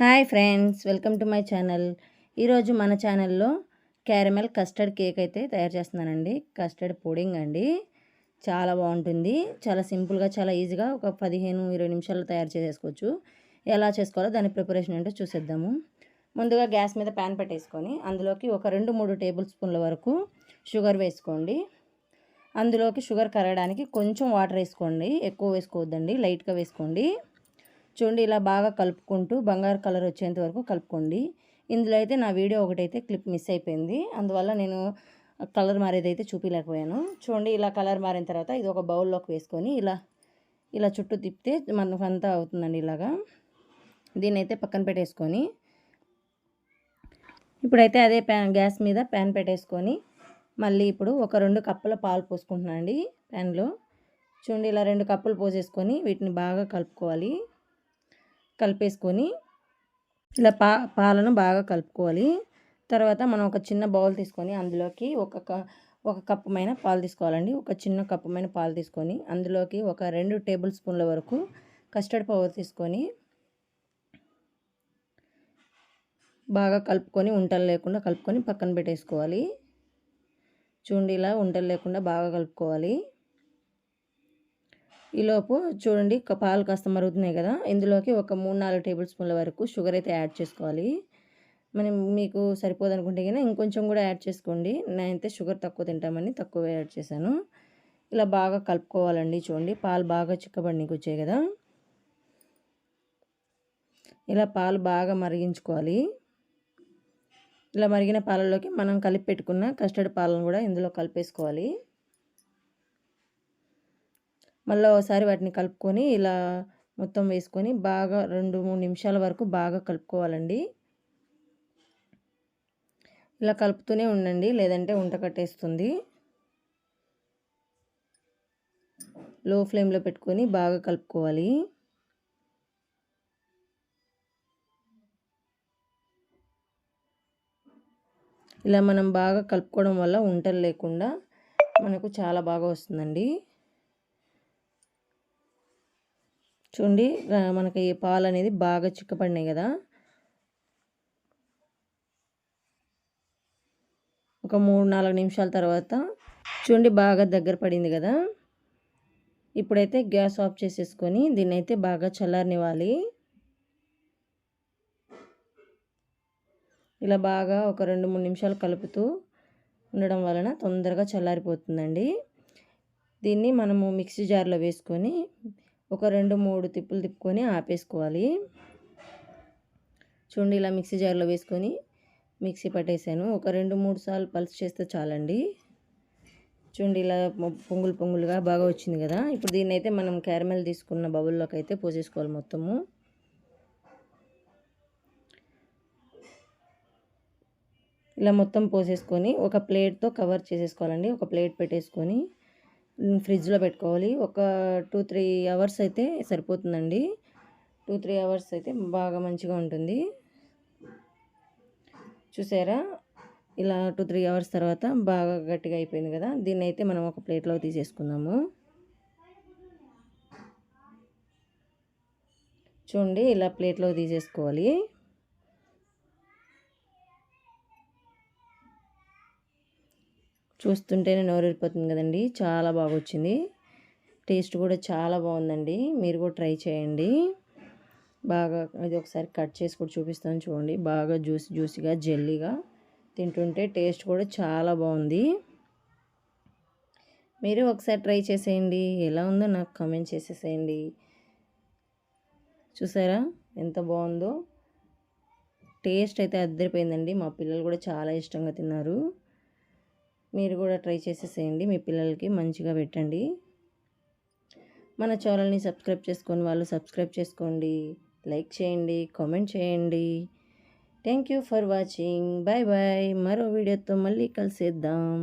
Hi friends welcome to my channel. ఈరోజు మన ఛానల్లో క్యారమెల్ కస్టర్డ్ కేక్ అయితే తయారు చేస్తున్నానండి. కస్టర్డ్ పుడింగ్ అండి. చాలా బాగుంటుంది. చాలా సింపుల్గా చాలా ఈజీగా ఒక పదిహేను ఇరవై నిమిషాల్లో తయారు చేసేసుకోవచ్చు. ఎలా చేసుకోవాలో దాని ప్రిపరేషన్ ఏంటో చూసేద్దాము. ముందుగా గ్యాస్ మీద ప్యాన్ పెట్టేసుకొని అందులోకి ఒక రెండు మూడు టేబుల్ స్పూన్ల వరకు షుగర్ వేసుకోండి. అందులోకి షుగర్ కరగడానికి కొంచెం వాటర్ వేసుకోండి. ఎక్కువ వేసుకోవద్దండి. లైట్గా వేసుకోండి. చూడండి ఇలా బాగా కలుపుకుంటూ బంగారు కలర్ వచ్చేంత వరకు కలుపుకోండి. ఇందులో అయితే నా వీడియో ఒకటైతే క్లిప్ మిస్ అయిపోయింది. అందువల్ల నేను కలర్ మారేదైతే చూపించలేకపోయాను చూడండి ఇలా కలర్ మారిన తర్వాత ఇది ఒక బౌల్లోకి వేసుకొని ఇలా ఇలా చుట్టూ తిప్పితే మనకు అంతా అవుతుందండి ఇలాగా. దీన్ని అయితే పక్కన పెట్టేసుకొని ఇప్పుడైతే అదే ప్యాన్ గ్యాస్ మీద ప్యాన్ పెట్టేసుకొని మళ్ళీ ఇప్పుడు ఒక రెండు కప్పుల పాలు పోసుకుంటున్నాను అండి ప్యాన్లో. చూడండి ఇలా రెండు కప్పులు పోసేసుకొని వీటిని బాగా కలుపుకోవాలి. కలిపేసుకొని ఇలా పా పాలను బాగా కలుపుకోవాలి. తర్వాత మనం ఒక చిన్న బౌల్ తీసుకొని అందులోకి ఒక ఒక కప్పుమైన పాలు తీసుకోవాలండి. ఒక చిన్న కప్పుమైన పాలు తీసుకొని అందులోకి ఒక రెండు టేబుల్ స్పూన్ల వరకు కస్టర్డ్ పౌడర్ తీసుకొని బాగా కలుపుకొని ఉంటలు లేకుండా కలుపుకొని పక్కన పెట్టేసుకోవాలి. చూడండి ఇలా ఉంటలు లేకుండా బాగా కలుపుకోవాలి. ఈలోపు చూడండి పాలు కాస్త మరుగుతున్నాయి కదా. ఇందులోకి ఒక మూడు నాలుగు టేబుల్ స్పూన్ల వరకు షుగర్ అయితే యాడ్ చేసుకోవాలి. మనం మీకు సరిపోదనుకుంటే కానీ ఇంకొంచెం కూడా యాడ్ చేసుకోండి. నేనైతే షుగర్ తక్కువ తింటామని తక్కువ యాడ్ చేశాను. ఇలా బాగా కలుపుకోవాలండి చూడండి. పాలు బాగా చిక్కబడినకి వచ్చాయి కదా. ఇలా పాలు బాగా మరిగించుకోవాలి. ఇలా మరిగిన పాలలోకి మనం కలిపి పెట్టుకున్న కస్టర్డ్ పాలను కూడా ఇందులో కలిపేసుకోవాలి. మళ్ళీ ఒకసారి వాటిని కలుపుకొని ఇలా మొత్తం వేసుకొని బాగా రెండు మూడు నిమిషాల వరకు బాగా కలుపుకోవాలండి. ఇలా కలుపుతూనే ఉండండి లేదంటే ఉంట కట్టేస్తుంది. లో ఫ్లేమ్లో పెట్టుకొని బాగా కలుపుకోవాలి. ఇలా మనం బాగా కలుపుకోవడం వల్ల ఉంటలు లేకుండా మనకు చాలా బాగా వస్తుందండి. చూడండి మనకి పాలు అనేది బాగా చిక్కపడినాయి కదా. ఒక మూడు నాలుగు నిమిషాల తర్వాత చూడండి బాగా దగ్గర పడింది కదా. ఇప్పుడైతే గ్యాస్ ఆఫ్ చేసేసుకొని దీన్ని అయితే బాగా చల్లారనివ్వాలి. ఇలా బాగా ఒక రెండు మూడు నిమిషాలు కలుపుతూ ఉండడం వలన తొందరగా చల్లారిపోతుందండి. దీన్ని మనము మిక్సీ జార్లో వేసుకొని ఒక రెండు మూడు తిప్పులు తిప్పుకొని ఆపేసుకోవాలి. చూడండి ఇలా మిక్సీ జార్లో వేసుకొని మిక్సీ పట్టేసాను. ఒక రెండు మూడు సార్లు పల్స్ చేస్తే చాలండి. చూడండి ఇలా పొంగులు పొంగులుగా బాగా వచ్చింది కదా. ఇప్పుడు దీన్ని అయితే మనం క్యారమెల్ తీసుకున్న బబుల్లోకి అయితే పోసేసుకోవాలి మొత్తము. ఇలా మొత్తం పోసేసుకొని ఒక ప్లేట్తో కవర్ చేసేసుకోవాలండి. ఒక ప్లేట్ పెట్టేసుకొని ఫ్రిడ్జ్లో పెట్టుకోవాలి. ఒక టూ త్రీ అవర్స్ అయితే సరిపోతుందండి. టూ త్రీ అవర్స్ అయితే బాగా మంచిగా ఉంటుంది. చూసారా? ఇలా టూ త్రీ అవర్స్ తర్వాత బాగా గట్టిగా అయిపోయింది కదా? దీన్ని అయితే మనం ఒక ప్లేట్లో తీసేసుకుందాము. చూడండి ఇలా ప్లేట్లో తీసేసుకోవాలి. చూస్తుంటేనే నోరూరిపోతుంది కదండి. చాలా బాగా వచ్చింది టేస్ట్ కూడా చాలా బాగుందండి. మీరు కూడా ట్రై చేయండి. బాగా ఇది ఒకసారి కట్ చేసి కూడా చూపిస్తాను చూడండి. బాగా జ్యూసి జ్యూసీగా జెల్లీగా తింటుంటే టేస్ట్ కూడా చాలా బాగుంది. మీరు ఒకసారి ట్రై చేసేయండి. ఎలా ఉందో నాకు కమెంట్ చేసేసేయండి. చూసారా ఎంత బాగుందో? టేస్ట్ అయితే అద్దరిపోయిందండి. మా పిల్లలు కూడా చాలా ఇష్టంగా తిన్నారు. మీరు కూడా ట్రై చేసేసేయండి. మీ పిల్లలకి మంచిగా పెట్టండి. మన ఛానల్ని సబ్స్క్రైబ్ చేసుకొని వాళ్ళు సబ్స్క్రైబ్ చేసుకోండి. లైక్ చేయండి కామెంట్ చేయండి. Thank you for watching. Bye bye. మరో వీడియోతో మళ్ళీ కలిసేద్దాం.